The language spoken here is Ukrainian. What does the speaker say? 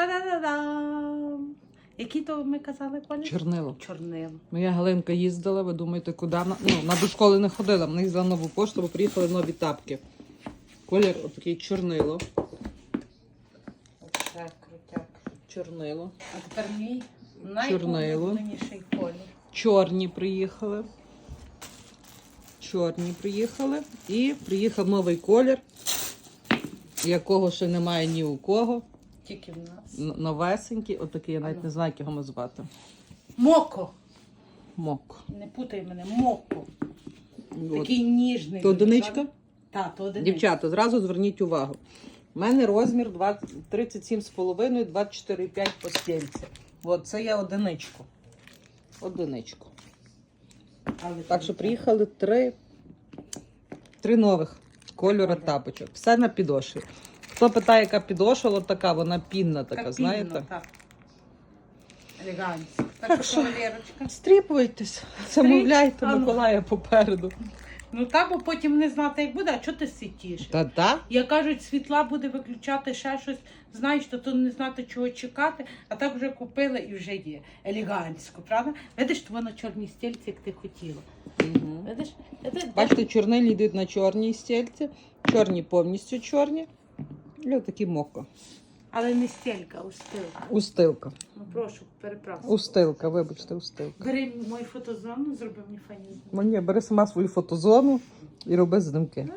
Та-да-да-дам! Який то ми казали, Коля? Чорнило. Чорнило. Моя Галинка їздила, ви думаєте, куди? вона? Ну, вона до школи не ходила, вона їздила на нову пошту, бо приїхали нові тапки. Колір отакий чорнило. Крутяк. Чорнило. А тепер мій Чорнило. найулюбленіший колір. Чорні приїхали. Чорні приїхали. І приїхав новий колір, якого ще немає ні у кого. Тільки в нас. Н- Новесенький, отакий, я навіть не знаю, як його звати. Моко. Мок. Не путай мене, моко. От. Такий ніжний. То одиничка? Так, то одиничка. Дівчата, зразу зверніть увагу. У мене розмір 20 37,5, 24,5 по стільці. От це я одиничку. Одиничку. Але Так що приїхали три, три нових кольора тапочок. Все на підошві. Хто питає, яка підошва, от така, вона пінна така, Так, знаєте? Так. Елегантсько. Так Так що- Валерочка. Стріпуйтесь, замовляйте А ну. Миколая попереду. Ну так, бо потім не знати, як буде, а чого ти сидиш? Та-та. Як кажуть, світла буде виключати ще щось, знаєш, то то не знати, чого чекати, а так вже купила і вже є. Елегантсько, правда? Видиш, то на чорній стільці, як ти хотіла. Видиш? Видиш? Бачите, чорнилі йдуть на чорній стільці, чорні повністю чорні. І отакі мокко. Але не стілька, устилка. Устилка. Ну прошу, переправся. Устилка, вибачте, устилка. Бери мою фотозону, зроби мені фанізм. Мені бери сама свою фотозону і роби знімки. Ну,